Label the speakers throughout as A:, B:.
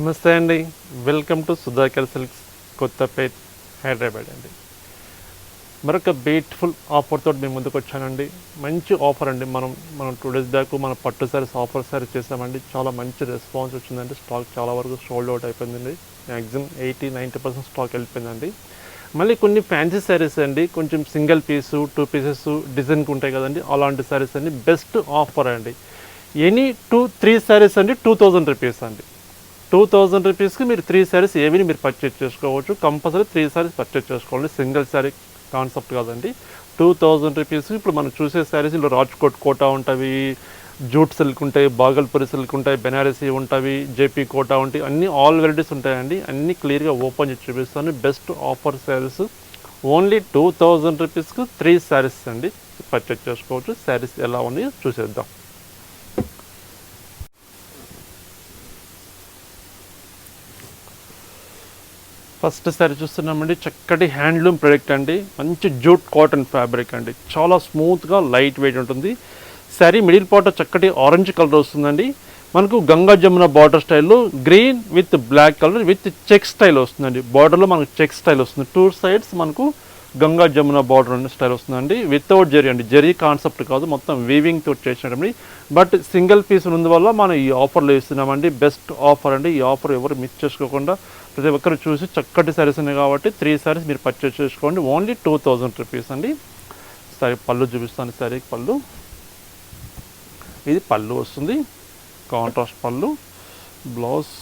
A: నమస్తే అండి. Welcome to Sudhakar silks Kothapet Hyderabad అండి. మరొక బ్యూటిఫుల్ ఆఫర్ తోటి మేము ముందుకు వచ్చానండి. మంచి ఆఫర్ అండి. మనం మనం టూ డేస్ బ్యాక్ మన పట్టు సారీస్ ఆఫర్ సారీస్ చేసామండి. చాలా మంచి రెస్పాన్స్ వచ్చిందండి. స్టాక్ చాలా వరకు సోల్డ్ అవుట్ అయిపోయిందండి. Maximum eighty ninety percent stock వెళ్ళిపోయిందండి. మళ్ళీ కొన్ని ఫ్యాన్సీ శారీస్ అండి. కొంచెం సింగిల్ పీసు టూ పీసెస్ డిజైన్కి ఉంటాయి కదండి. అలాంటి శారీస్ అండి. బెస్ట్ ఆఫర్ అండి. ఎనీ టూ త్రీ శారీస్ అండి. టూ థౌజండ్ రూపీస్ అండి. టూ థౌజండ్ రూపీస్కి మీరు త్రీ శారీస్ ఏవిని మీరు పర్చేజ్ చేసుకోవచ్చు. కంపల్సరీ త్రీ శారీస్ పర్చేజ్ చేసుకోవాలి. సింగిల్ శారీ కాన్సెప్ట్ కాదండి. టూ థౌజండ్ రూపీస్కి ఇప్పుడు మనం చూసే శారీస్ ఇందులో రాజ్కోట్ కోటా ఉంటుంది జూట్ సిల్క్ ఉంటాయి బాగల్పూరి సిల్క్ ఉంటాయి బెనారసీ ఉంటాయి జేపీ కోటా ఉంటాయి. అన్ని ఆల్ వెరైటీస్ ఉంటాయండి. అన్ని క్లియర్గా ఓపెన్ చేసి చూపిస్తాను. Best offer saris only two thousand రూపీస్కి త్రీ శారీస్ అండి. పర్చేజ్ చేసుకోవచ్చు. శారీస్ ఎలా ఉన్నాయో చూసేద్దాం. ఫస్ట్ సారి చూస్తున్నామండి. చక్కటి హ్యాండ్లూమ్ ప్రొడక్ట్ అండి. మంచి జూట్ కాటన్ ఫ్యాబ్రిక్ అండి. చాలా స్మూత్గా లైట్ వెయిట్ ఉంటుంది. శారీ మిడిల్ పార్ట్ చక్కటి ఆరెంజ్ కలర్ వస్తుందండి. మనకు గంగా జమున బార్డర్ స్టైల్లో green with black colour with check style వస్తుందండి. బార్డర్లో మనకు చెక్ స్టైల్ వస్తుంది. టూ సైడ్స్ మనకు గంగా జమున బార్డర్ స్టైల్ వస్తుందండి. వితౌట్ జెరీ అండి. జెరీ కాన్సెప్ట్ కాదు. మొత్తం వీవింగ్ తోటి చేసినటువంటి బట్ సింగిల్ పీస్ ఉన్నందువల్ల మనం ఈ ఆఫర్లో ఇస్తున్నామండి. బెస్ట్ ఆఫర్ అండి. ఈ ఆఫర్ ఎవరు మిస్ చేసుకోకుండా ప్రతి ఒక్కరు చూసి చక్కటి సారీస్ ఉన్నాయి కాబట్టి త్రీ సారీస్ మీరు పర్చేస్ చేసుకోండి. ఓన్లీ టూ థౌజండ్ రూపీస్ అండి. సరే పళ్ళు చూపిస్తాను శారీకి పళ్ళు. ఇది పళ్ళు వస్తుంది. కాంట్రాస్ట్ పళ్ళు. బ్లౌజ్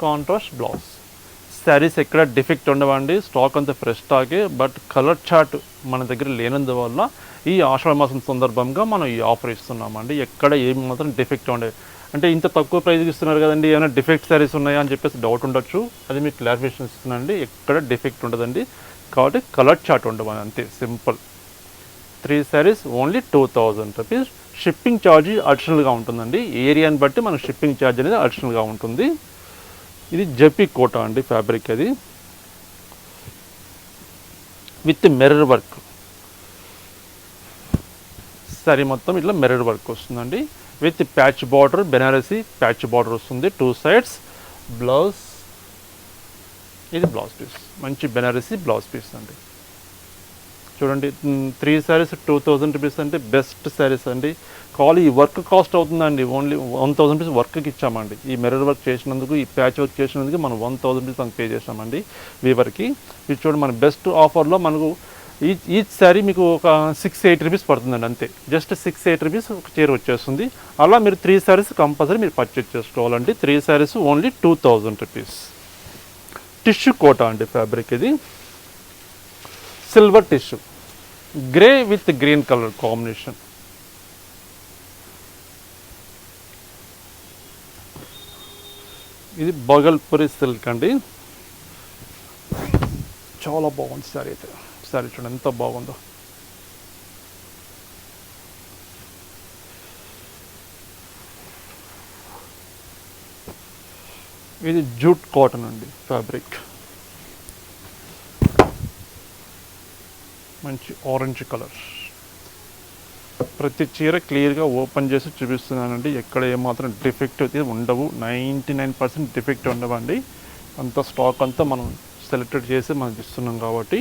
A: కాంట్రాస్ట్ బ్లౌజ్ శారీస్ ఎక్కడ డిఫెక్ట్ ఉండవండి. స్టాక్ అంతా ఫ్రెష్ స్టాకే బట్ కలర్ చార్ట్ మన దగ్గర లేనందువల్ల ఈ ఆషాఢ మాసం సందర్భంగా మనం ఈ ఆఫర్ ఇస్తున్నామండి. ఎక్కడ ఏమి మాత్రం డిఫెక్ట్ ఉండే అంటే ఇంత తక్కువ ప్రైస్కి ఇస్తున్నారు కదండి ఏమైనా డిఫెక్ట్ శారీస్ ఉన్నాయా అని చెప్పేసి డౌట్ ఉండొచ్చు. అది మీకు క్లారిఫికేషన్ ఇస్తున్నానండి. ఎక్కడ డిఫెక్ట్ ఉండదండి. కాబట్టి కలర్ చార్ట్ ఉండవు అంతే simple. Three saris only two thousand rupees. Shipping charge అడిషనల్గా ఉంటుందండి. ఏరియాని బట్టి మనకు షిప్పింగ్ ఛార్జ్ అనేది అడిషనల్గా ఉంటుంది. ఇది జపి కోట అండి ఫ్యాబ్రిక్ అది. With mirror work. సరే మొత్తం ఇట్లా మిర్రర్ వర్క్ వస్తుందండి. With patch border Banarasi patch border వస్తుంది టూ సైడ్స్. బ్లౌజ్ ఇది బ్లౌజ్ పీస్ మంచి బెనారసీ బ్లౌజ్ పీస్ అండి. చూడండి three saris two thousand rupees అంటే బెస్ట్ శారీస్ అండి. కావాలి ఈ వర్క్ కాస్ట్ అవుతుందండి ఓన్లీ వన్ థౌసండ్ రూపీస్ వర్క్కి ఇచ్చామండి. ఈ మిర్రర్ వర్క్ చేసినందుకు ఈ ప్యాచ్ వర్క్ చేసినందుకు మనం వన్ థౌసండ్ రూపీస్ మనకు పే చేసామండి వీవర్కి. ఇది చూడండి మన బెస్ట్ ఆఫర్లో మనకు ఈ ఈచ్ శారీ మీకు ఒక సిక్స్ ఎయిట్ రూపీస్ పడుతుందండి అంతే. జస్ట్ సిక్స్ ఎయిట్ రూపీస్ ఒక చీర వచ్చేస్తుంది. అలా మీరు త్రీ శారీస్ కంపల్సరీ మీరు పర్చేజ్ చేసుకోవాలండి. Three saris only two thousand rupees tissue Kota అండి ఫ్యాబ్రిక్ ఇది. Silver tissue grey with green colour combination ఇది బగల్పురి సిల్క్ అండి. చాలా బాగుంది సారీ అయితే. ఒకసారి చూడండి ఎంత బాగుందో. ఇది జూట్ కాటన్ అండి ఫ్యాబ్రిక్. మంచి ఆరెంజ్ కలర్. ప్రతి చీర క్లియర్గా ఓపెన్ చేసి చూపిస్తున్నానండి. ఎక్కడ ఏమాత్రం డిఫెక్ట్ అయితే ఉండవు. నైంటీ నైన్ పర్సెంట్ డిఫెక్ట్ ఉండవండి. అంత స్టాక్ అంతా మనం సెలెక్టెడ్ చేసి మనకి ఇస్తున్నాం కాబట్టి.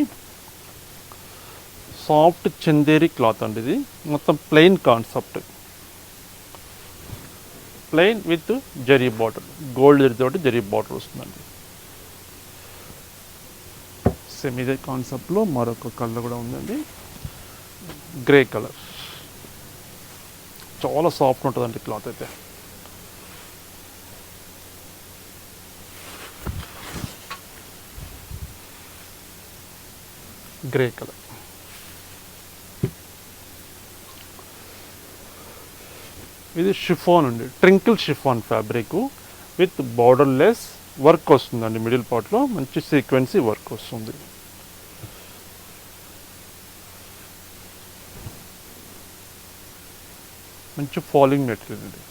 A: సాఫ్ట్ చందేరి క్లాత్ అండి ఇది. మొత్తం plain concept plain with zari bottle gold zari తోటి జరీ బాటిల్ వస్తుందండి. సేమ్ ఇదే కాన్సెప్ట్లో మరొక కలర్ కూడా ఉందండి. గ్రే కలర్ చాలా సాఫ్ట్ ఉంటుందండి క్లాత్ అయితే. గ్రే కలర్ ఇది షిఫాన్ అండి. Twinkle chiffon fabric with border less work వస్తుందండి మిడిల్ పార్ట్లో మంచి సీక్వెన్సీ వర్క్ వస్తుంది. మంచి ఫాలింగ్ మెటీరియల్ అండి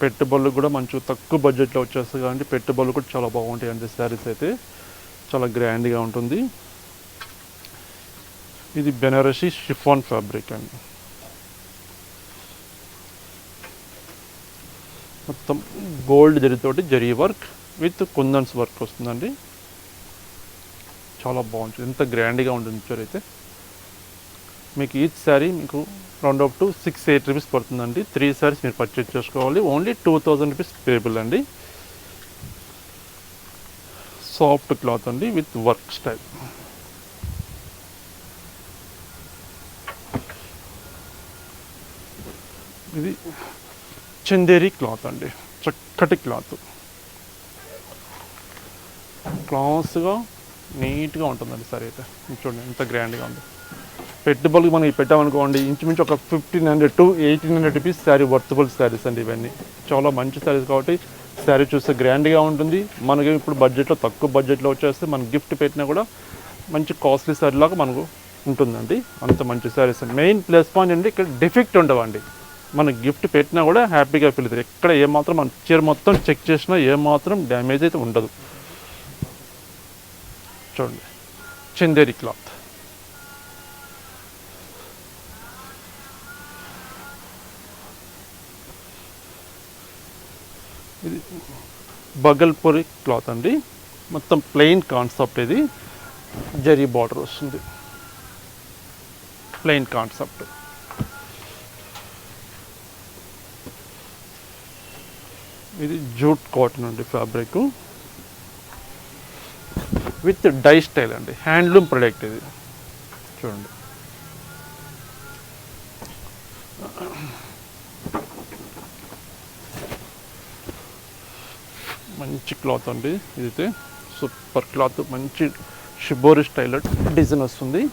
A: పెట్టుబడులు కూడా మంచి తక్కువ బడ్జెట్లో వచ్చేస్తుంది కాబట్టి పెట్టుబడులు కూడా చాలా బాగుంటాయి అండి శారీస్ అయితే. చాలా గ్రాండ్గా ఉంటుంది. ఇది బెనారసీ షిఫాన్ ఫ్యాబ్రిక్ అండి. మొత్తం gold జరితోటి zari work with kundans work వస్తుందండి. చాలా బాగుంటుంది. ఎంత గ్రాండ్గా ఉంటుంది చూడు అయితే. మీకు ఈచ్ శారీ మీకు round up to six eight rupees పడుతుందండి. త్రీ శారీస్ మీరు పర్చేజ్ చేసుకోవాలి. Only two thousand rupees payable అండి. సాఫ్ట్ క్లాత్ అండి విత్ వర్క్ స్టైల్ ఇది చందేరి క్లాత్ అండి. చక్కటి క్లాత్. క్లాస్గా నీట్గా ఉంటుందండి సరే అయితే. చూడండి ఎంత గ్రాండ్గా ఉంది. పెట్టుబడులు మనకి పెట్టామనుకోండి ఇంచుమించు ఒక fifteen hundred to eighteen hundred rupees sari worthable saris అండి ఇవన్నీ. చాలా మంచి శారీస్ కాబట్టి శారీ చూస్తే గ్రాండ్గా ఉంటుంది. మనకి ఇప్పుడు బడ్జెట్లో తక్కువ బడ్జెట్లో వచ్చేస్తే మనం గిఫ్ట్ పెట్టినా కూడా మంచి కాస్ట్లీ శారీ లాగా మనకు ఉంటుందండి. అంత మంచి శారీస్ మెయిన్ ప్లస్ పాయింట్ అండి ఇక్కడ డిఫెక్ట్ ఉండవండి. మనం గిఫ్ట్ పెట్టినా కూడా హ్యాపీగా ఫీల్ అవుతుంది ఎక్కడ ఏమాత్రం మనం చీర మొత్తం చెక్ చేసినా ఏమాత్రం డ్యామేజ్ అయితే ఉండదు. చూడండి. చందేరి క్లాత్. ఇది బగల్పూరి క్లాత్ అండి. మొత్తం ప్లెయిన్ కాన్సెప్ట్ ఇది. జరీ బార్డర్ వస్తుంది. Plain concept. ఇది జూట్ కాటన్ అండి ఫ్యాబ్రిక్. విత్ డై స్టైల్ అండి. హ్యాండ్లూమ్ ప్రొడక్ట్ ఇది. చూడండి. మంచి క్లాత్ అండి ఇదైతే. Super cloth. మంచి షిబోరి స్టైల్ డిజైన్ వస్తుంది.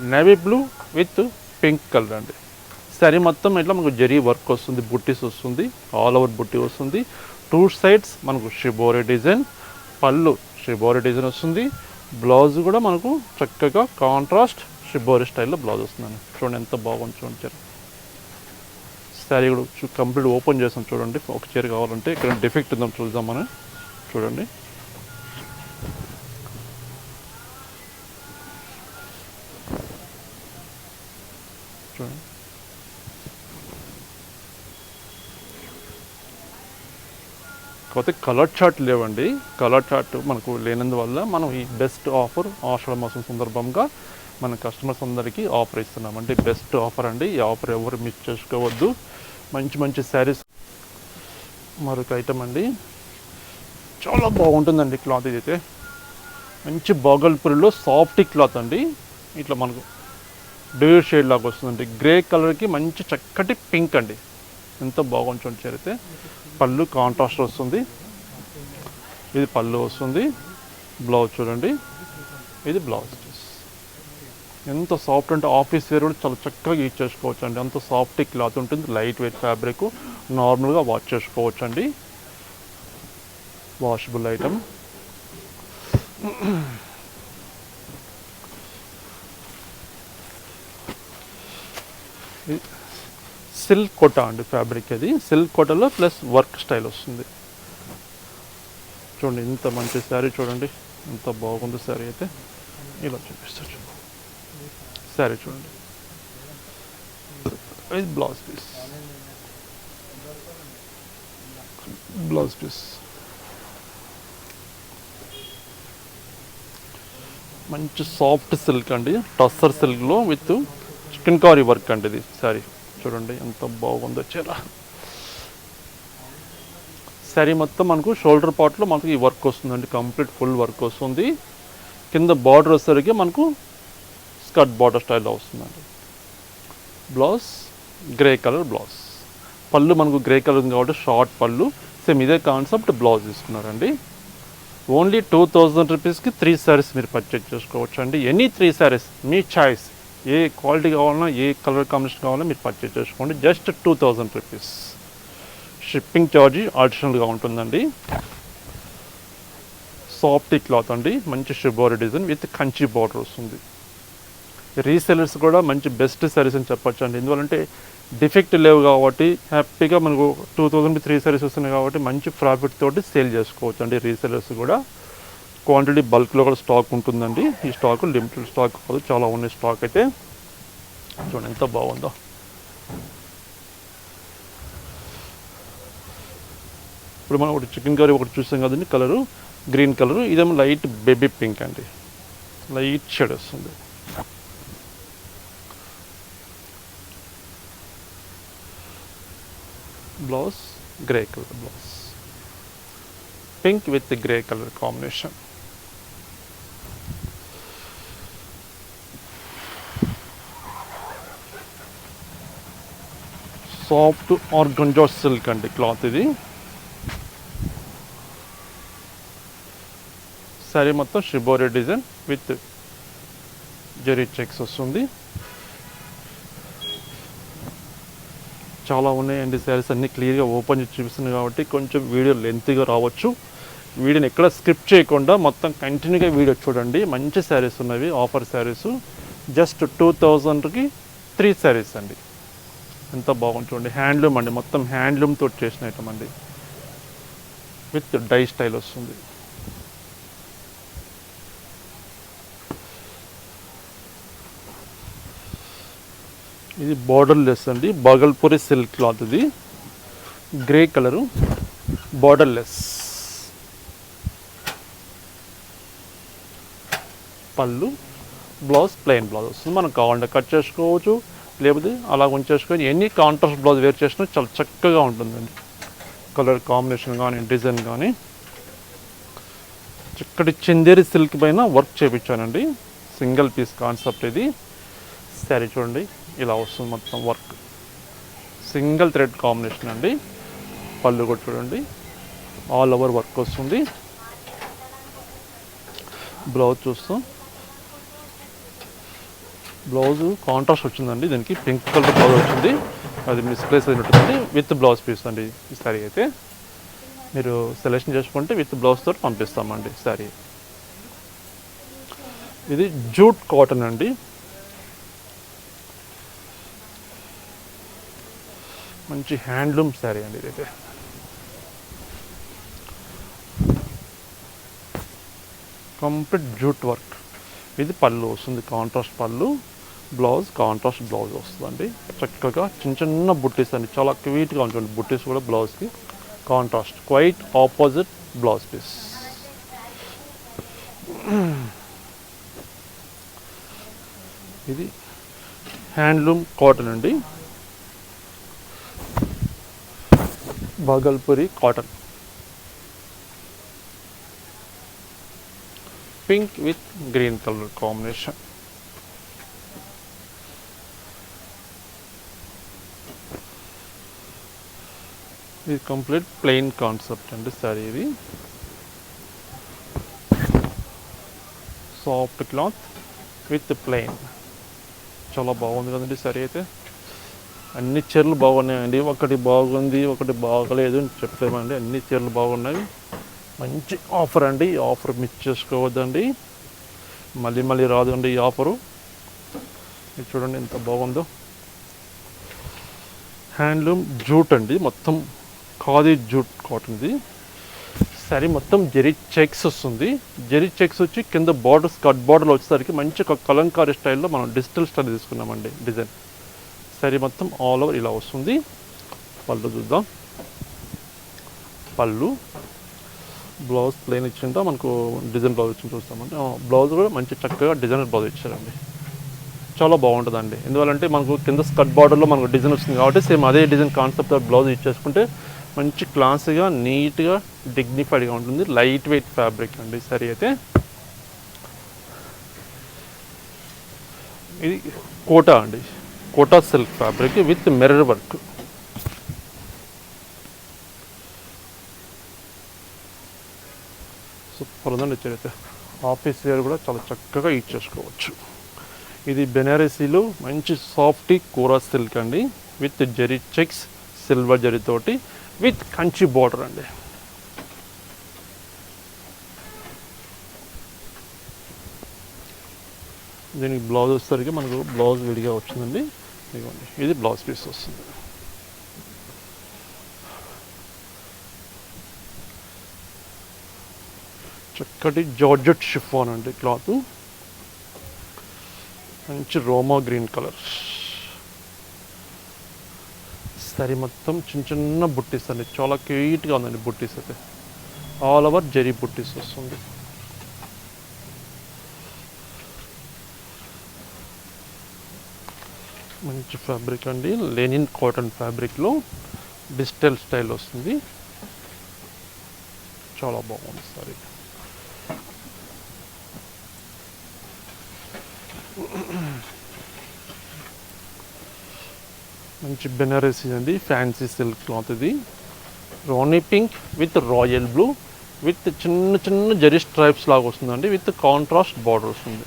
A: Navy blue with pink colour అండి. శారీ మొత్తం ఇట్లా మనకు జరీ వర్క్ వస్తుంది బుట్టీస్ వస్తుంది ఆల్ ఓవర్ బుట్టి వస్తుంది. టూ సైడ్స్ మనకు షిబోరే డిజైన్ పళ్ళు షిబోరే డిజైన్ వస్తుంది. బ్లౌజ్ కూడా మనకు చక్కగా కాంట్రాస్ట్ షిబోరే స్టైల్లో బ్లౌజ్ వస్తుందండి. చూడండి ఎంత బాగుంది చూడండి చీర. శారీ కూడా చూ- కంప్లీట్ ఓపెన్ చేస్తాం చూడండి. ఒక చీర కావాలంటే ఇక్కడ డిఫెక్ట్ ఉందాం చూద్దాం మనం చూడండి. కాకపోతే కలర్ చార్ట్ లేవండి. కలర్ చార్ట్ మనకు లేనందువల్ల మనం ఈ బెస్ట్ ఆఫర్ ఆషాఢ మాసం సందర్భంగా మన కస్టమర్స్ అందరికీ ఆఫర్ ఇస్తున్నాం. అంటే బెస్ట్ ఆఫర్ అండి. ఈ ఆఫర్ ఎవరు మిస్ చేసుకోవద్దు. మంచి మంచి శారీస్ మరొక ఐటమ్ అండి. చాలా బాగుంటుందండి క్లాత్ ఇదైతే. మంచి బాగల్పూరిలో సాఫ్ట్ క్లాత్ అండి. ఇట్లా మనకు డేర్ షేడ్ లాగా వస్తుందండి. గ్రే కలర్కి మంచి చక్కటి పింక్ అండి. ఎంత బాగుంటుంది చేరితే పళ్ళు కాంట్రాస్ట్ వస్తుంది. ఇది పళ్ళు వస్తుంది. బ్లౌజ్ చూడండి. ఇది బ్లౌజ్ పీస్ ఎంత సాఫ్ట్ అంటే ఆఫీస్ వేర్ కూడా చాలా చక్కగా యూజ్ చేసుకోవచ్చు అండి అంత సాఫ్ట్ క్లాత్ ఉంటుంది. లైట్ వెయిట్ ఫ్యాబ్రిక్ నార్మల్గా వాష్ చేసుకోవచ్చు అండి వాషబుల్ ఐటమ్ సిల్క్ కోట అండి ఫ్యాబ్రిక్ అది. సిల్క్ కోటలో ప్లస్ వర్క్ స్టైల్ వస్తుంది. చూడండి ఇంత మంచి శారీ చూడండి. ఎంత బాగుంది శారీ అయితే. ఇలా చూపిస్తారు చూడండి శారీ చూడండి. ఇది బ్లౌజ్ పీస్. Blouse piece. మంచి సాఫ్ట్ సిల్క్ అండి. టస్సర్ సిల్క్లో విత్ స్కిన్ కారీ వర్క్ అండి ఇది శారీ. చూడండి ఎంత బాగుందో చీర శారీ మొత్తం మనకు షోల్డర్ పార్ట్లో మనకు ఈ వర్క్ వస్తుందండి కంప్లీట్ ఫుల్ వర్క్ వస్తుంది. కింద బార్డర్ వచ్చేసరికి మనకు స్కర్ట్ బార్డర్ స్టైల్లో వస్తుందండి. బ్లౌజ్ గ్రే కలర్ బ్లౌజ్ పళ్ళు మనకు గ్రే కలర్ ఉంది కాబట్టి షార్ట్ పళ్ళు. సేమ్ ఇదే కాన్సెప్ట్ బ్లౌజ్ తీసుకున్నారండి. ఓన్లీ టూ థౌజండ్ రూపీస్కి త్రీ శారీస్ మీరు పర్చేజ్ చేసుకోవచ్చు అండి ఎనీ త్రీ శారీస్ మీ చాయిస్ ఏ క్వాలిటీ కావాలన్నా ఏ కలర్ కాంబినేషన్ కావాలన్నా మీరు పర్చేజ్ చేసుకోండి. Just two thousand rupees shipping charge అడిషనల్గా ఉంటుందండి. సాఫ్ట్ క్లాత్ అండి. మంచి shibori design with Kanchi border వస్తుంది. రీసెలర్స్ కూడా మంచి బెస్ట్ సారీస్ అని చెప్పొచ్చు అండి ఎందువల్లంటే డిఫెక్ట్ లేవు కాబట్టి హ్యాపీగా మనకు టూ థౌజండ్ త్రీ సారీస్ వస్తున్నాయి కాబట్టి మంచి ప్రాఫిట్ తోటి సేల్ చేసుకోవచ్చు అండి రీసెలర్స్ కూడా. క్వాంటిటీ బల్క్లో కూడా స్టాక్ ఉంటుందండి. ఈ స్టాక్ లిమిటెడ్ స్టాక్ కాదు చాలా ఉన్నాయి స్టాక్ అయితే. చూడండి ఎంత బాగుందో. ఇప్పుడు మనం ఒకటి చికెన్ కర్రీ ఒకటి చూసాం కదండి కలరు గ్రీన్ కలరు. ఇదేమో లైట్ బేబీ పింక్ అండి. లైట్ షేడ్ వస్తుంది blouse grey colour blouse. Pink with grey colour combination. Soft organza silk అండి క్లాత్ ఇది. సారీ మొత్తం shibori design with zari checks వస్తుంది. చాలా ఉన్నాయండి శారీస్ అన్నీ క్లియర్గా ఓపెన్ చేసి చూపిస్తుంది కాబట్టి కొంచెం వీడియో లెంత్గా రావచ్చు. వీడియోని ఎక్కడ స్క్రిప్ట్ చేయకుండా మొత్తం కంటిన్యూగా వీడియో చూడండి. మంచి శారీస్ ఉన్నవి ఆఫర్ శారీస్. జస్ట్ టూ థౌజండ్కి త్రీ శారీస్ అండి. ఎంత బాగుంటుంది. హ్యాండ్లూమ్ అండి. మొత్తం హ్యాండ్లూమ్ చేసిన ఐటమ్ అండి. విత్ డై స్టైల్ వస్తుంది. ఇది బార్డర్ లెస్ అండి. బాగల్పూరి సిల్క్ క్లాత్ ఇది. Grey colour. బార్డర్ లెస్ పళ్ళు. బ్లౌజ్ ప్లెయిన్ బ్లౌజ్ వస్తుంది. మనం కావాలంటే కట్ చేసుకోవచ్చు. లేకపోతే అలా ఉంచేసుకొని ఎన్ని కాంట్రాస్ట్ బ్లౌజ్ వేర్ చేసినా చాలా చక్కగా ఉంటుందండి. కలర్ కాంబినేషన్ కానీ డిజైన్ కానీ చక్కటి చందేరి సిల్క్ పైన వర్క్ చేయించానండి సింగిల్ పీస్ కాన్సెప్ట్ ఇది. శారీ చూడండి ఇలా వస్తుంది మొత్తం వర్క్ సింగిల్ థ్రెడ్ కాంబినేషన్ అండి. పళ్ళు కూడా చూడండి ఆల్ ఓవర్ వర్క్ వస్తుంది. బ్లౌజ్ చూస్తాం బ్లౌజ్ కాంట్రాస్ట్ వచ్చిందండి. దీనికి పింక్ కలర్ బ్లౌజ్ వచ్చింది. అది మిస్ప్లేస్ అయినట్టుందండి విత్ బ్లౌజ్ పీస్ అండి ఈ శారీ అయితే. మీరు సెలెక్షన్ చేసుకుంటే విత్ బ్లౌజ్ తోటి పంపిస్తామండి సారీ ఇది జూట్ కాటన్ అండి. మంచి హ్యాండ్లూమ్ శారీ అండి ఇదైతే. Complete jute work. ఇది పళ్ళు వస్తుంది కాంట్రాస్ట్ పళ్ళు. బ్లౌజ్ కాంట్రాస్ట్ బ్లౌజ్ వస్తుందండి. చక్కగా చిన్న చిన్న బుట్టీస్ అండి. చాలా క్వీట్గా ఉంటుంది బుట్టీస్ కూడా బ్లౌజ్కి. Contrast quite opposite blouse piece ఇది హ్యాండ్లూమ్ కాటన్ అండి. Bhagalpuri cotton pink with green colour combination ఇది కంప్లీట్ ప్లెయిన్ కాన్సెప్ట్ అండి సారీ ఇది. సాఫ్ట్ క్లాత్ విత్ ప్లెయిన్ చాలా బాగుంది కదండి సరే అయితే. అన్ని చీరలు బాగున్నాయండి. ఒకటి బాగుంది ఒకటి బాగలేదు అని చెప్పలేమండి. అన్ని చీరలు బాగున్నాయి. మంచి ఆఫర్ అండి. ఈ ఆఫర్ మిస్ చేసుకోవద్దండి. మళ్ళీ మళ్ళీ రాదండి ఈ ఆఫరు మీరు చూడండి ఎంత బాగుందో. హ్యాండ్లూమ్ జూట్ అండి. మొత్తం ఖాదీ జూట్ కాటన్ ఇది సరే మొత్తం జెరీ చెక్స్ వస్తుంది. జెరీ చెక్స్ వచ్చి కింద బార్డర్స్ కట్ బార్డర్లు వచ్చేసరికి మంచి ఒక కలంకారీ స్టైల్లో మనం డిజిటల్ స్టైల్ తీసుకున్నామండి డిజైన్. సరే మొత్తం ఆల్ ఓవర్ ఇలా వస్తుంది. పళ్ళు చూద్దాం. పళ్ళు. బ్లౌజ్ ప్లెయిన్ ఇచ్చిందా? మనకు డిజైన్ బ్లౌజ్ ఇచ్చి చూస్తామండి. బ్లౌజ్ కూడా మంచి చక్కగా డిజైనర్ బ్లౌజ్ ఇచ్చారండి. చాలా బాగుంటుందండి. ఎందువల్లంటే మనకు కింద స్కర్ట్ బార్డర్లో మనకు డిజైన్ వస్తుంది కాబట్టి సేమ్ అదే డిజైన్ కాన్సెప్ట్ బ్లౌజ్ ఇచ్చేసుకుంటే మంచి క్లాస్గా నీట్గా డిగ్నిఫైడ్గా ఉంటుంది. లైట్ వెయిట్ ఫ్యాబ్రిక్ అండి సరే అయితే. ఇది కోటా అండి. Kota silk fabric with mirror work super ఉందండి చరిత్ర ఆఫీస్ వేర్ కూడా చాలా చక్కగా యూజ్ చేసుకోవచ్చు. ఇది బెనారసీలో మంచి సాఫ్టీ కూర సిల్క్ అండి. విత్ జెరీ చెక్స్ సిల్వర్ జరీతోటి విత్ కంచి బోర్డర్ అండి. దీనికి బ్లౌజ్ వచ్చేసరికి మనకు బ్లౌజ్ విడిగా వచ్చిందండి. ఇదిగోండి ఇది బ్లౌజ్ పీస్ వస్తుంది. చక్కటి జార్జెట్ షిఫాన్ అండి క్లాత్. మంచి రోమా గ్రీన్ కలర్. సరే మొత్తం చిన్న చిన్న బుట్టీస్ అండి. చాలా క్యూట్గా ఉందండి బుట్టీస్ అయితే. ఆల్ ఓవర్ జెరీ బుట్టీస్ వస్తుంది. మంచి ఫ్యాబ్రిక్ అండి. లెనిన్ కాటన్ ఫ్యాబ్రిక్లో డిజిటల్ స్టైల్ వస్తుంది. చాలా బాగుంది సారీ. మంచి బెనారసీ అండి ఫ్యాన్సీ సిల్క్ క్లాత్ ఇది. Rani pink with royal blue with చిన్న చిన్న జరి స్ట్రైప్స్ లాగా వస్తుందండి. విత్ కాంట్రాస్ట్ బార్డర్ వస్తుంది.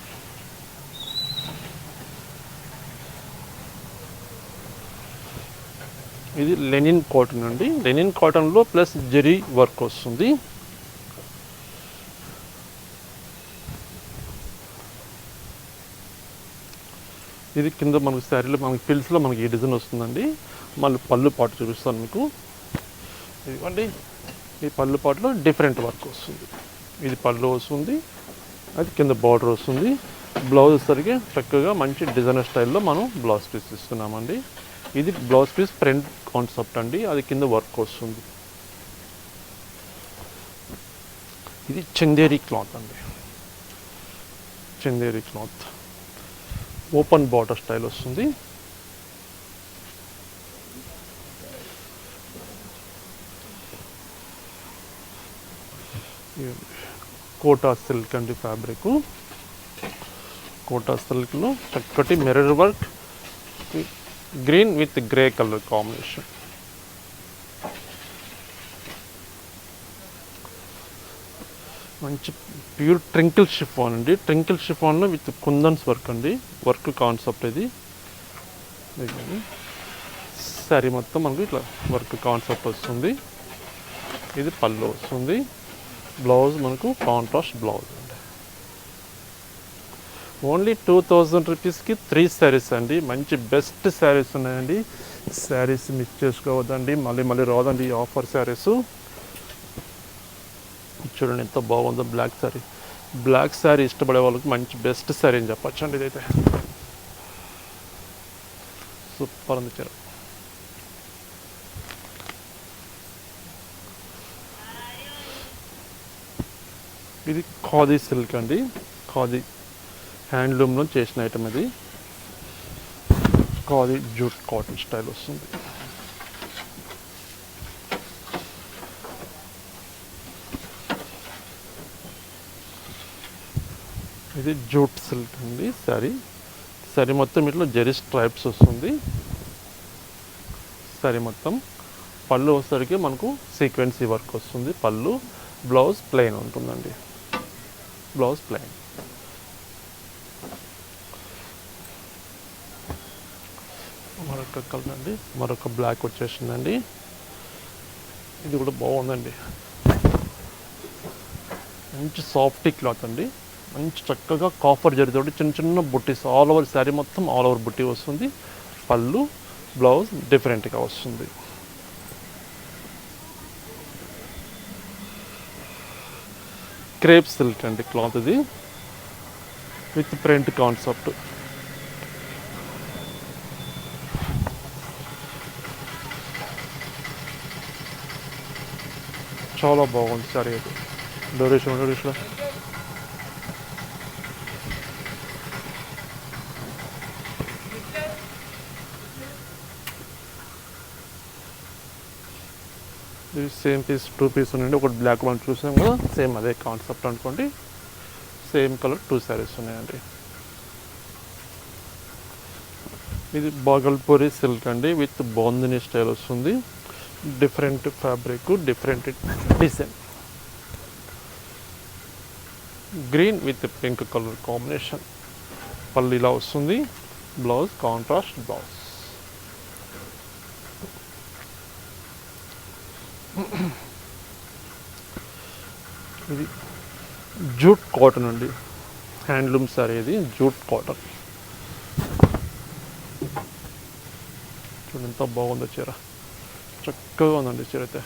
A: ఇది లెనిన్ కాటన్ అండి. లెనిన్ కాటన్లో ప్లస్ జెరీ వర్క్ వస్తుంది. ఇది కింద మనకి శారీలో మనకి పిల్స్లో మనకి ఈ డిజైన్ వస్తుందండి. మళ్ళీ పళ్ళు పాటు చూపిస్తాను మీకు. ఇదిగోండి. ఈ పళ్ళు పాటులో డిఫరెంట్ వర్క్ వస్తుంది. ఇది పళ్ళు వస్తుంది. అది కింద బార్డర్ వస్తుంది. బ్లౌజ్ సరిగ్గా చక్కగా మంచి డిజైనర్ స్టైల్లో మనం బ్లౌజ్ పీస్ ఇస్తున్నామండి. ఇది బ్లౌజ్ పీస్ ఫ్రంట్ కాన్సెప్ట్ అండి. అది కింద వర్క్ వస్తుంది. ఇది చందేరి క్లాత్ అండి. చందేరి క్లాత్. ఓపెన్ బాటర్ స్టైల్ వస్తుంది. కోటా సిల్క్ అండి ఫ్యాబ్రిక్. కోటా సిల్క్లో చక్కటి mirror work green with grey colour combination. మంచి ప్యూర్ ట్రింకిల్ షిఫాన్ అండి. ట్రింకిల్ షిఫాన్లో విత్ కుందన్స్ వర్క్ అండి. వర్క్ కాన్సెప్ట్ ఇది. శారీ మొత్తం మనకు ఇట్లా వర్క్ కాన్సెప్ట్ వస్తుంది. ఇది పళ్ళు వస్తుంది. బ్లౌజ్ మనకు కాంట్రాస్ట్ బ్లౌజ్ అండి. ఓన్లీ టూ థౌజండ్ రూపీస్కి త్రీ శారీస్ అండి. మంచి బెస్ట్ శారీస్ ఉన్నాయండి. శారీస్ మిస్ చేసుకోవద్దండి. మళ్ళీ మళ్ళీ రాదండి ఈ ఆఫర్ శారీస్. చూడండి ఎంత బాగుందో బ్లాక్ శారీ బ్లాక్ శారీ ఇష్టపడే వాళ్ళకి మంచి బెస్ట్ శారీ అని చెప్పచ్చు అండి ఇదైతే. సూపర్ ఉంది చీర. ఇది ఖాదీ సిల్క్ అండి. ఖాదీ హ్యాండ్లూమ్లో చేసిన ఐటమ్ ఇది. ఖాదీ జూట్ కాటన్ స్టైల్ వస్తుంది. ఇది జూట్ సిల్క్ అండి సారీ. సారీ మొత్తం ఇట్లా జరీ స్ట్రైప్స్ వస్తుంది. సారీ మొత్తం పళ్ళు వచ్చేసరికి మనకు సీక్వెన్సీ వర్క్ వస్తుంది. పళ్ళు బ్లౌజ్ ప్లెయిన్ ఉంటుందండి. Blouse plain. మరొక కలర్ అండి. మరొక బ్లాక్ వచ్చేసిందండి. ఇది కూడా బాగుందండి. మంచి సాఫ్టీ క్లాత్ అండి. మంచి చక్కగా కాఫర్ జరితోటి చిన్న చిన్న బుట్టీస్ ఆల్ ఓవర్ శారీ మొత్తం ఆల్ ఓవర్ బుట్టి వస్తుంది. పళ్ళు బ్లౌజ్ డిఫరెంట్గా వస్తుంది. క్రేప్ సిల్క్ అండి క్లాత్ ఇది. With print concept. చాలా బాగుంది సారీ అది డొరేషన్ డొరేషన్ సేమ్ పీస్ టూ పీస్ ఉన్నాయండి ఒకటి బ్లాక్ వన్ చూసాం కదా సేమ్ అదే కాన్సెప్ట్ అనుకోండి. సేమ్ కలర్ టూ శారీస్ ఉన్నాయండి. ఇది బాగల్పూరి సిల్క్ అండి విత్ బాందిని స్టైల్ వస్తుంది. Different fabric different design green with pink colour combination పళ్ళు ఇలా వస్తుంది. బ్లౌజ్ కాంట్రాస్ట్ బ్లౌజ్ ఇది జూట్ కాటన్ అండి. హ్యాండ్లూమ్ సారీ ఇది జూట్ కాటన్. చూడండి ఎంత బాగుందో చీర. చక్కగా ఉందండి చీర అయితే.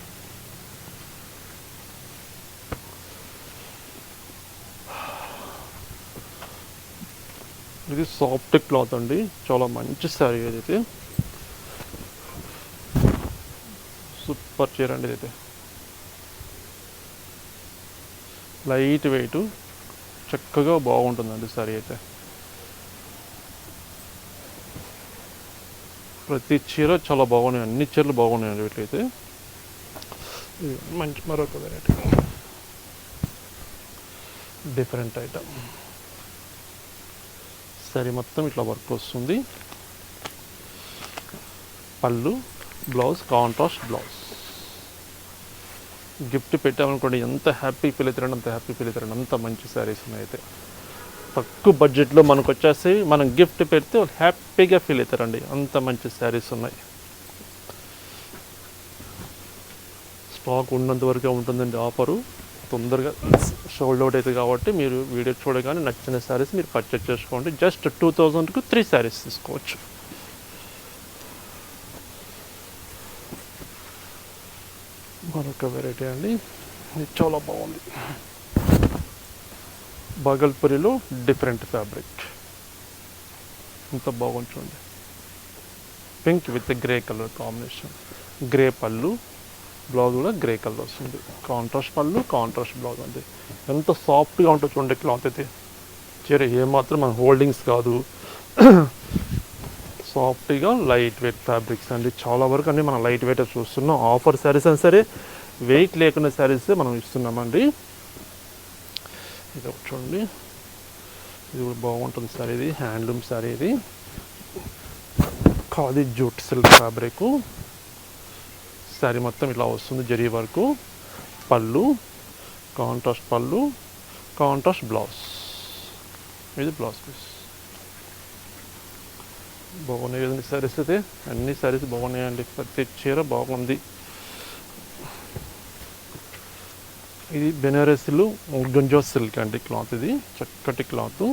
A: ఇది సాఫ్ట్ క్లాత్ అండి. చాలా మంచి శారీ ఇది సూపర్ చీర అండి ఇదైతే. లైట్ వెయిట్ చక్కగా బాగుంటుందండి సారీ అయితే. ప్రతి చీర చాలా బాగున్నాయి అన్ని చీరలు బాగున్నాయండి వీటికైతే. మంచి మరొక వెరైటీ డిఫరెంట్ ఐటమ్ సరే మొత్తం ఇట్లా వర్క్ వస్తుంది. పళ్ళు బ్లౌజ్ కాంట్రాస్ట్ బ్లౌజ్ గిఫ్ట్ పెట్టామనుకోండి ఎంత హ్యాపీ ఫీల్ అవుతారండి అంత హ్యాపీ ఫీల్ అవుతారండి. అంత మంచి శారీస్ ఉన్నాయి అయితే తక్కువ బడ్జెట్లో మనకు వచ్చేసి మనం గిఫ్ట్ పెడితే వాళ్ళు హ్యాపీగా ఫీల్ అవుతారండి. అంత మంచి శారీస్ ఉన్నాయి. స్టాక్ ఉన్నంత వరకే ఉంటుందండి ఆఫరు. తొందరగా షోల్డ్ అవుట్ అవుతుంది కాబట్టి మీరు వీడియో చూడగానే నచ్చిన శారీస్ మీరు పర్చేస్ చేసుకోండి. జస్ట్ టూ థౌజండ్కి త్రీ శారీస్ తీసుకోవచ్చు. మరొక వెరైటీ అండి. ఇది చాలా బాగుంది. బగల్పురిలో డిఫరెంట్ ఫ్యాబ్రిక్. ఇంత బాగుంది చూడండి. Pink with grey colour combination. Grey పళ్ళు బ్లౌజ్ కూడా గ్రే కలర్ వస్తుంది. కాంట్రాస్ట్ పళ్ళు కాంట్రాస్ట్ బ్లౌజ్ అండి. ఎంత సాఫ్ట్గా ఉంటుంది చూడండి క్లాత్ అయితే. చీర ఏమాత్రం మన హోల్డింగ్స్ కాదు. సాఫ్ట్గా లైట్ వెయిట్ ఫ్యాబ్రిక్స్ అండి. చాలా వరకు అండి మనం లైట్ వెయిట్ చూస్తున్నాం. ఆఫర్ శారీస్ అని సరే వెయిట్ లేకుండా శారీస్ మనం ఇస్తున్నామండి. ఇది ఒకటి చూడండి. ఇది కూడా బాగుంటుంది సార్ ఇది. హ్యాండ్లూమ్ సారీ ఇది. Khadi jute silk fabric. Sari మొత్తం ఇలా వస్తుంది జరీ వరకు. పళ్ళు కాంట్రాస్ట్ పళ్ళు కాంట్రాస్ట్ బ్లౌజ్. ఇది బ్లౌజ్ పీస్. బాగున్నాయి కదండి అయితే. అన్ని సారీస్ బాగున్నాయండి. ప్రతి చీర బాగుంది. ఇది బెనారస్లు గంజో సిల్క్ అండి క్లాత్ ఇది. చక్కటి క్లాత్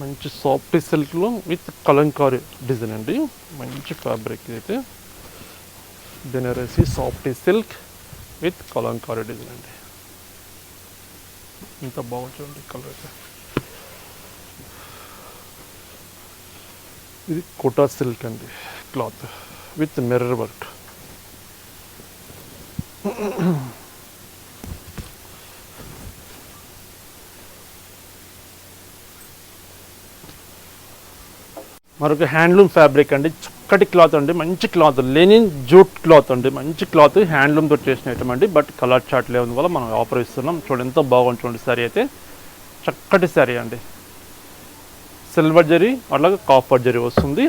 A: మంచి సాఫ్ట్ సిల్క్లో విత్ కలంకారీ డిజైన్ అండి. మంచి ఫ్యాబ్రిక్ అయితే Banarasi soft silk with Kalamkari design అండి ఇంత బాగుంటుంది కలర్ అయితే. ఇది కోటా సిల్క్ అండి క్లాత్ విత్ మిర్రర్ వర్క్ మరొక హ్యాండ్లూమ్ ఫ్యాబ్రిక్ అండి చక్కటి క్లాత్ అండి మంచి క్లాత్. లెనిన్ జూట్ క్లాత్ అండి మంచి క్లాత్. హ్యాండ్లూమ్తో చేసిన ఐటమ్ అండి బట్ కలర్ చాట్ లేని వల్ల మనం ఆఫర్ ఇస్తున్నాం. చూడండి ఎంతో బాగుంది చూడండి శారీ అయితే. చక్కటి శారీ అండి. సిల్వర్ జరీ అలాగే కాపర్ జరీ వస్తుంది.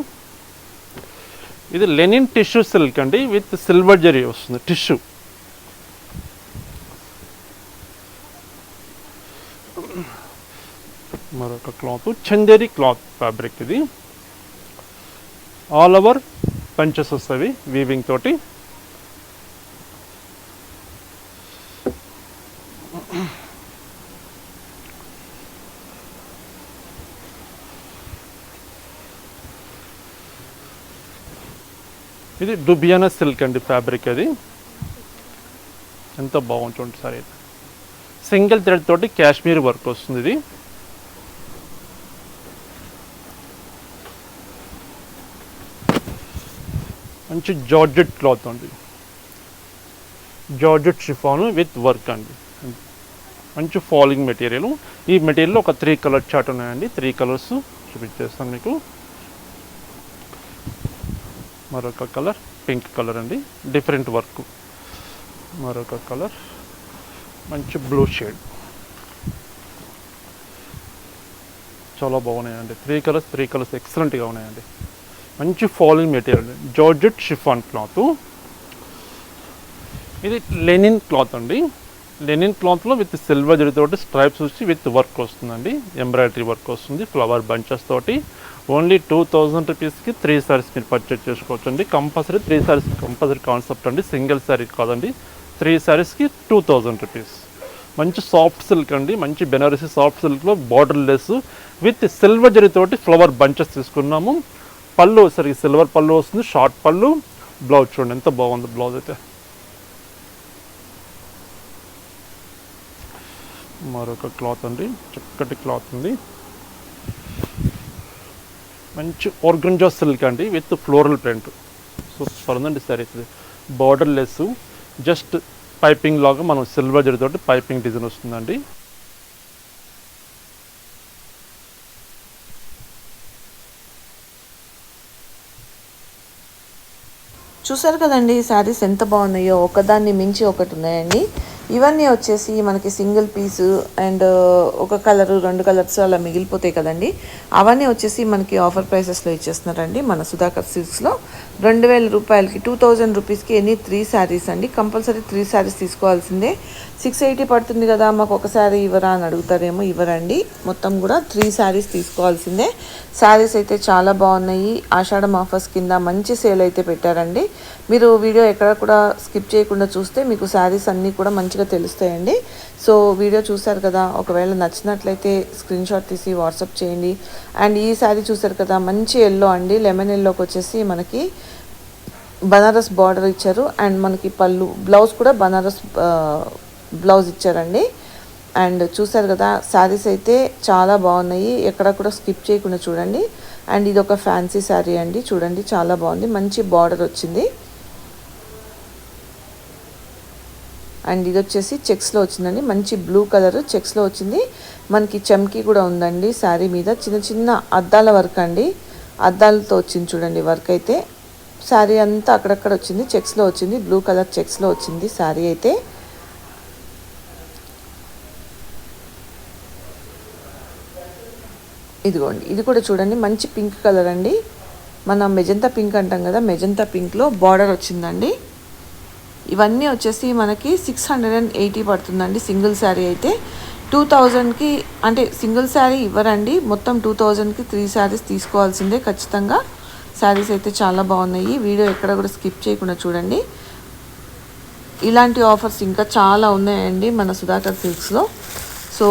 A: ఇది లెనిన్ టిష్యూ సిల్క్ అండి విత్ సిల్వర్ జరీ వస్తుంది టిష్యూ. మరొక క్లాత్ చందేరి క్లాత్ ఫ్యాబ్రిక్ ఇది. ఆల్ ఓవర్ పంచెస్ వస్తుంది వీవింగ్ తోటి. ఇది డుబియానా సిల్క్ అండి ఫ్యాబ్రిక్ అది. ఎంత బాగుంటుంది సార్ ఇది. సింగిల్ థ్రెడ్ తోటి కాశ్మీర్ వర్క్ వస్తుంది ఇది. మంచి జార్జెట్ క్లాత్ అండి. జార్జెట్ షిఫాన్ విత్ వర్క్ అండి. మంచి ఫాలింగ్ మెటీరియల్. ఈ మెటీరియల్ ఒక త్రీ కలర్ చార్ట్ ఉన్నాయండి. త్రీ కలర్స్ చూపించేస్తాను మీకు. మరొక కలర్ పింక్ కలర్ అండి. Different work. మరొక కలర్ మంచి బ్లూ షేడ్. చాలా బాగున్నాయండి. త్రీ కలర్స్ త్రీ కలర్స్ ఎక్సలెంట్గా ఉన్నాయండి. మంచి falling material georgette chiffon cloth. ఇది లెనిన్ క్లాత్ అండి. లెనిన్ క్లాత్లో విత్ సిల్వర్ జరీతోటి స్ట్రైప్స్ వచ్చి విత్ వర్క్ వస్తుందండి. ఎంబ్రాయిడరీ వర్క్ వస్తుంది ఫ్లవర్ బంచెస్ తోటి. ఓన్లీ టూ థౌజండ్ రూపీస్కి త్రీ సారీస్ మీరు పర్చేస్ చేసుకోవచ్చు అండి compulsory three saris compulsory concept అండి. సింగిల్ సారీ కాదండి. త్రీ సారీస్కి టూ థౌజండ్ రూపీస్. మంచి సాఫ్ట్ సిల్క్ అండి. మంచి బెనారసీ సాఫ్ట్ సిల్క్లో బార్డర్ లెస్ విత్ సిల్వర్ జరితోటి ఫ్లవర్ బంచెస్ తీసుకున్నాము. పళ్ళు సరిగ్గా సిల్వర్ పళ్ళు వస్తుంది షార్ట్ పళ్ళు బ్లౌజ్ చూడండి ఎంత బాగుంది బ్లౌజ్ అయితే. మరొక క్లాత్ అండి చక్కటి క్లాత్ ఉంది. మంచి ఆర్గంజా సిల్క్ అండి విత్ ఫ్లోరల్ ప్రింట్. సూపర్ ఉందండి సారీ ఇది బార్డర్ లెస్ జస్ట్ పైపింగ్ లాగా మనం సిల్వర్ జరీతోటి పైపింగ్ డిజైన్ వస్తుందండి.
B: చూసారు కదండి ఈ శారీస్ ఎంత బాగున్నాయో ఒకదాన్ని మించి ఒకటి ఉన్నాయండి. ఇవన్నీ వచ్చేసి మనకి సింగిల్ పీసు అండ్ ఒక కలరు రెండు కలర్స్ అలా మిగిలిపోతాయి కదండి. అవన్నీ వచ్చేసి మనకి ఆఫర్ ప్రైసెస్లో ఇచ్చేస్తున్నారండి మన సుధాకర్ సిల్క్స్లో. రెండు వేల రూపాయలకి టూ థౌజండ్ రూపీస్కి ఎన్ని? త్రీ శారీస్ అండి. కంపల్సరీ త్రీ శారీస్ తీసుకోవాల్సిందే. సిక్స్ ఎయిటీ పడుతుంది కదా మాకు ఒక శారీ ఇవ్వరా అని అడుగుతారేమో ఇవ్వరండి. మొత్తం కూడా త్రీ శారీస్ తీసుకోవాల్సిందే. శారీస్ అయితే చాలా బాగున్నాయి. ఆషాఢం ఆఫర్స్ కింద మంచి సేల్ అయితే పెట్టారండి. మీరు వీడియో ఎక్కడ కూడా స్కిప్ చేయకుండా చూస్తే మీకు శారీస్ అన్నీ కూడా మంచిగా తెలుస్తాయండి. సో వీడియో చూసారు కదా ఒకవేళ నచ్చినట్లయితే స్క్రీన్ షాట్ తీసి వాట్సాప్ చేయండి. అండ్ ఈ శారీ చూసారు కదా మంచి ఎల్లో అండి లెమన్ ఎల్లోకి వచ్చేసి మనకి బనారస్ బార్డర్ ఇచ్చారు. అండ్ మనకి పళ్ళు బ్లౌజ్ కూడా బనారస్ బ్లౌజ్ ఇచ్చారండి. అండ్ చూసారు కదా శారీస్ అయితే చాలా బాగున్నాయి. ఎక్కడ కూడా స్కిప్ చేయకుండా చూడండి. అండ్ ఇది ఒక ఫ్యాన్సీ శారీ అండి చూడండి చాలా బాగుంది. మంచి బార్డర్ వచ్చింది. అండ్ ఇది వచ్చేసి చెక్స్లో వచ్చిందండి. మంచి బ్లూ కలర్ చెక్స్లో వచ్చింది. మనకి చమ్కీ కూడా ఉందండి శారీ మీద. చిన్న చిన్న అద్దాల వర్క్ అండి. అద్దాలతో వచ్చింది చూడండి వర్క్ అయితే. శారీ అంతా అక్కడక్కడ వచ్చింది. చెక్స్లో వచ్చింది. బ్లూ కలర్ చెక్స్లో వచ్చింది శారీ అయితే. ఇదిగోండి. ఇది కూడా చూడండి. మంచి పింక్ కలర్ అండి. మనం మెజంతా పింక్ అంటాం కదా మెజంతా పింక్లో బార్డర్ వచ్చిందండి. ఇవన్నీ వచ్చేసి మనకి సిక్స్ హండ్రెడ్ అండ్ ఎయిటీ పడుతుందండి సింగిల్ శారీ అయితే. టూ థౌజండ్కి అంటే సింగిల్ శారీ ఇవ్వరండి. మొత్తం టూ థౌజండ్కి త్రీ శారీస్ తీసుకోవాల్సిందే. ఖచ్చితంగా శారీస్ అయితే చాలా బాగున్నాయి. వీడియో ఎక్కడ కూడా స్కిప్ చేయకుండా చూడండి. ఇలాంటి ఆఫర్స్ ఇంకా చాలా ఉన్నాయండి మన సుధాకర్ సిల్క్స్లో. సో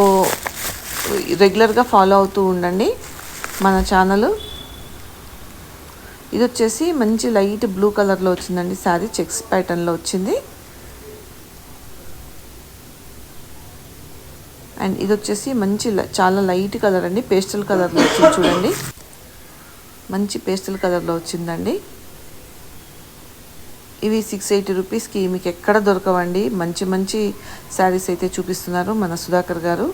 B: రెగ్యులర్గా ఫాలో అవుతూ ఉండండి మన ఛానల్. ఇది వచ్చేసి మంచి లైట్ బ్లూ కలర్లో వచ్చిందండి. శారీ చెక్స్ ప్యాటర్న్లో వచ్చింది. అండ్ ఇది వచ్చేసి మంచి చాలా లైట్ కలర్ అండి. పేస్టల్ కలర్లో వచ్చింది చూడండి. మంచి పేస్టల్ కలర్లో వచ్చిందండి. ఇవి సిక్స్ ఎయిటీ రూపీస్కి మీకు ఎక్కడ దొరకవండి. మంచి మంచి శారీస్ అయితే చూపిస్తున్నారు మన సుధాకర్ గారు.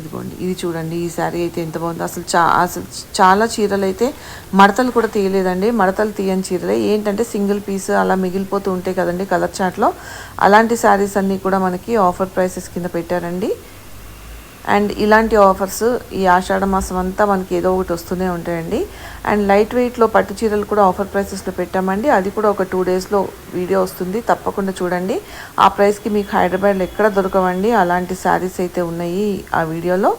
B: ఇదిగోండి ఇది చూడండి ఈ శారీ అయితే ఎంత బాగుందో. అసలు చా అసలు చాలా చీరలు అయితే మడతలు కూడా తీయలేదండి. మడతలు తీయని చీరలే. ఏంటంటే సింగిల్ పీస్ అలా మిగిలిపోతూ ఉంటాయి కదండి కలర్ చాట్లో అలాంటి శారీస్ అన్నీ కూడా మనకి ఆఫర్ ప్రైసెస్ కింద పెట్టారండి. అండ్ ఇలాంటి ఆఫర్స్ ఈ ఆషాఢ మాసం అంతా మనకి ఏదో ఒకటి వస్తూనే ఉంటాయండి. అండ్ లైట్ వెయిట్లో పట్టు చీరలు కూడా ఆఫర్ ప్రైసెస్లో పెట్టామండి. అది కూడా ఒక టూ డేస్లో వీడియో వస్తుంది. తప్పకుండా చూడండి. ఆ ప్రైస్కి మీకు హైదరాబాద్లో ఎక్కడ దొరకవండి. అలాంటి శారీస్ అయితే ఉన్నాయి ఆ వీడియోలో.